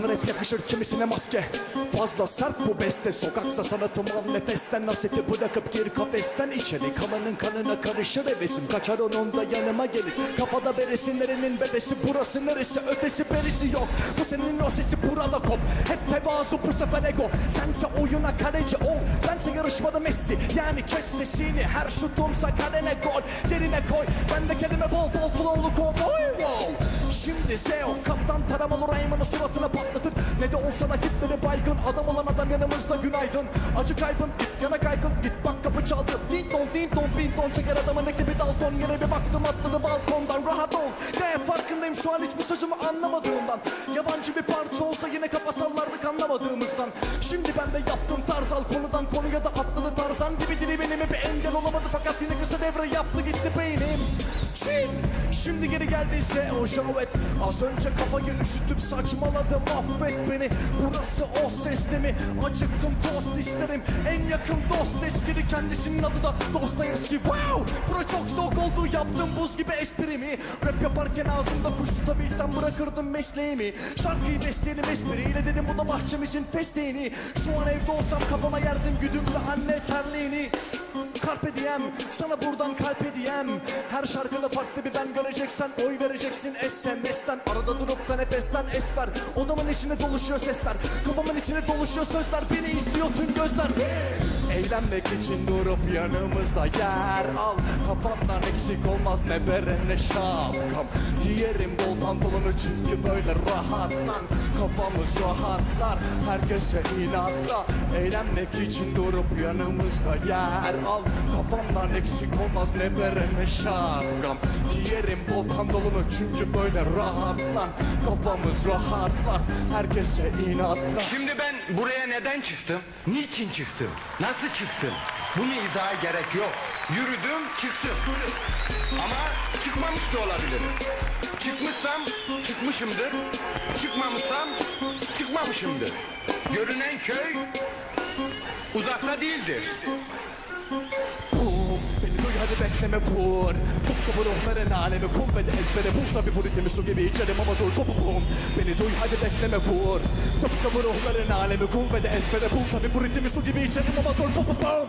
yakışır kimisine maske. Fazla sert bu beste. Sokaksa sanatım al nefesten. Naseti bırakıp gir kafesten. İçeri Kalanın kanına karışır hevesim. Kaçar onun da yanıma gelir. Kafada beresi nerenin bebesi? Burası neresi? Ötesi berisi yok. Bu senin o sesi burada kop. Hep tevazu bu sefer ego. Sense oyuna kaleci ol. Bense yarışmada Messi. Yani kes sesini. Her şutumsa kalene gol. Yerine koy. Ben de kelime bol bol flowlu kovboy wow. Şimdi Zeo kaptan taramalı Rayman'ı suratına patlatır Ne de olsa rakipleri baygın. Adam olan adam yanımızda günaydın. Acı kaybın git yana kaygın Git bak kapı çaldı. Din don din don bin ton Çeker adamın ekibi Dalton. Yine bir baktım atladı balkondan. Rahat ol. Ne farkındayım şu an hiçbir sözümü anlamadığımdan. Yabancı bir parça olsa yine kafa sallardık anlamadığımızdan. Şimdi ben de yaptım tarz al konudan konuya da atladı tarzan Gibi dili benim hep engel olamadı. Fakat yine kısa devre yaptı gitti beynim Çin Şimdi geri geldiyse o şahvet Az önce kafayı üşütüp saçmaladım affet beni. Burası o sesli mi? Acıktım tost isterim. En yakın dost eskidi kendisinin adı da Dostoyevski Wow! Bura çok soğuk oldu yaptım buz gibi esprimi. Rap yaparken ağzımda kuş tutabilsem bırakırdım mesleğimi. Şarkıyı besleyelim espriyle dedim bu da bahçemizin fesleğini Şu an evde olsam kafama yerdim güdümlü anne terliğini. Carpe diem sana buradan kalp diem Her şarkıda farklı bir ben göreceksen Oy vereceksin SMS'ten Arada durup da nefesten esper Odamın içine doluşuyor sesler. Kafamın içine doluşuyor sözler. Beni izliyor tüm gözler. Eğlenmek için durup yanımızda yer al. Kafamdan eksik olmaz ne bere ne şapkam. Giyerim bol pantolonu çünkü böyle rahat lan Kafamız rahatlar herkese inatla Eğlenmek için durup yanımızda yer al Kafamdan eksik olmaz ne bere ne şapkam Giyerim bol pantolonu çünkü böyle rahat lan Kafamız rahatlar herkese inatla Şimdi ben buraya neden çıktım? Niçin çıktım? Nasıl çıktım? Bunu izaha gerek yok. Yürüdüm, çıktım. Ama çıkmamış da olabilirim. Çıkmışsam çıkmışımdır. Çıkmamışsam çıkmamışımdır. Görünen köy uzakta değildir. Hadi bekleme vur kapı ruhların alemi kum ve de ezbere bul Tabi bu ritmi su gibi içerim ama dur bum bum Beni duy hadi bekleme vur kapı ruhların alemi kum ve de ezbere bul Tabi bu ritmi su gibi içerim ama dur bum bum